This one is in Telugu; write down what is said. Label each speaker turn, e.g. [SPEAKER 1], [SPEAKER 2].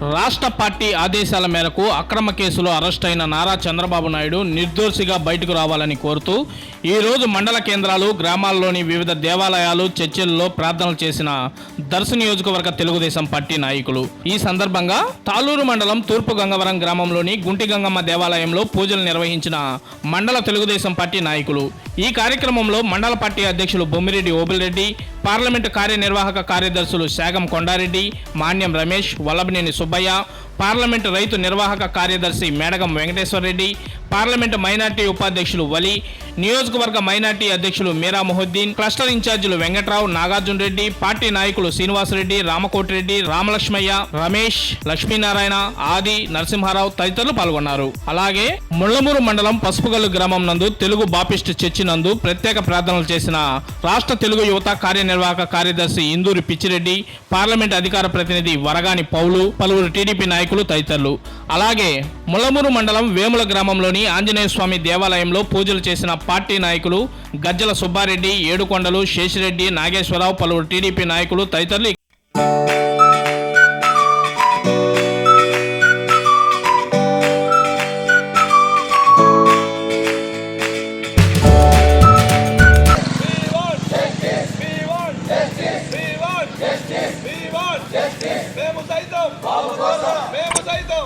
[SPEAKER 1] రాష్ట్ర పార్టీ ఆదేశాల మేరకు అక్రమ కేసులో అరెస్ట్ అయిన నారా చంద్రబాబు నాయుడు నిర్దోషిగా బయటకు రావాలని కోరుతూ ఈరోజు మండల కేంద్రాలు గ్రామాల్లోని వివిధ దేవాలయాలు చర్చిల్లో ప్రార్థనలు చేసిన దర్శ నియోజకవర్గ తెలుగుదేశం పార్టీ నాయకులు. ఈ సందర్భంగా తాలూరు మండలం తూర్పు గంగవరం గ్రామంలోని గుంటి గంగమ్మ దేవాలయంలో పూజలు నిర్వహించిన మండల తెలుగుదేశం పార్టీ నాయకులు. ఈ కార్యక్రమంలో మండల పార్టీ అధ్యక్షులు బొమ్మిరెడ్డి ఓబిరెడ్డి పార్లమెంటు కార్యనిర్వాహక కార్యదర్శులు శాగం కొండారెడ్డి మాన్యం రమేష్ వల్లభనేని സുബയ పార్లమెంటు రైతు నిర్వాహక కార్యదర్శి మేడగం వెంకటేశ్వరరెడ్డి పార్లమెంటు మైనార్టీ ఉపాధ్యక్షులు వలి నియోజకవర్గ మైనార్టీ అధ్యక్షులు మీరా మొహద్దీన్ క్లస్టర్ ఇన్ఛార్జీలు వెంకట్రావు నాగార్జున రెడ్డి పార్టీ నాయకులు శ్రీనివాసరెడ్డి రామకోటిరెడ్డి రామలక్ష్మయ్య రమేష్ లక్ష్మీనారాయణ ఆది నరసింహారావు తదితరులు పాల్గొన్నారు. అలాగే ముళ్ళమూరు మండలం పసుపుగల్లు గ్రామం నందు తెలుగు బాపిస్ట్ చర్చి నందు ప్రత్యేక ప్రార్థనలు చేసిన రాష్ట్ర తెలుగు యువత కార్యనిర్వాహక కార్యదర్శి ఇందూరి పిచ్చిరెడ్డి పార్లమెంట్ అధికార ప్రతినిధి వరగాని పౌలు పలువురు టీడీపీ నాయకులు తదితరులు. అలాగే ముళ్ళమూరు మండలం వేముల గ్రామంలోని ఆంజనేయ స్వామి దేవాలయంలో పూజలు చేసిన పార్టీ నాయకులు గజ్జల సుబ్బారెడ్డి ఏడుకొండలు శేషిరెడ్డి నాగేశ్వరరావు పలువురు టీడీపీ నాయకులు తదితరులు మేము సైతం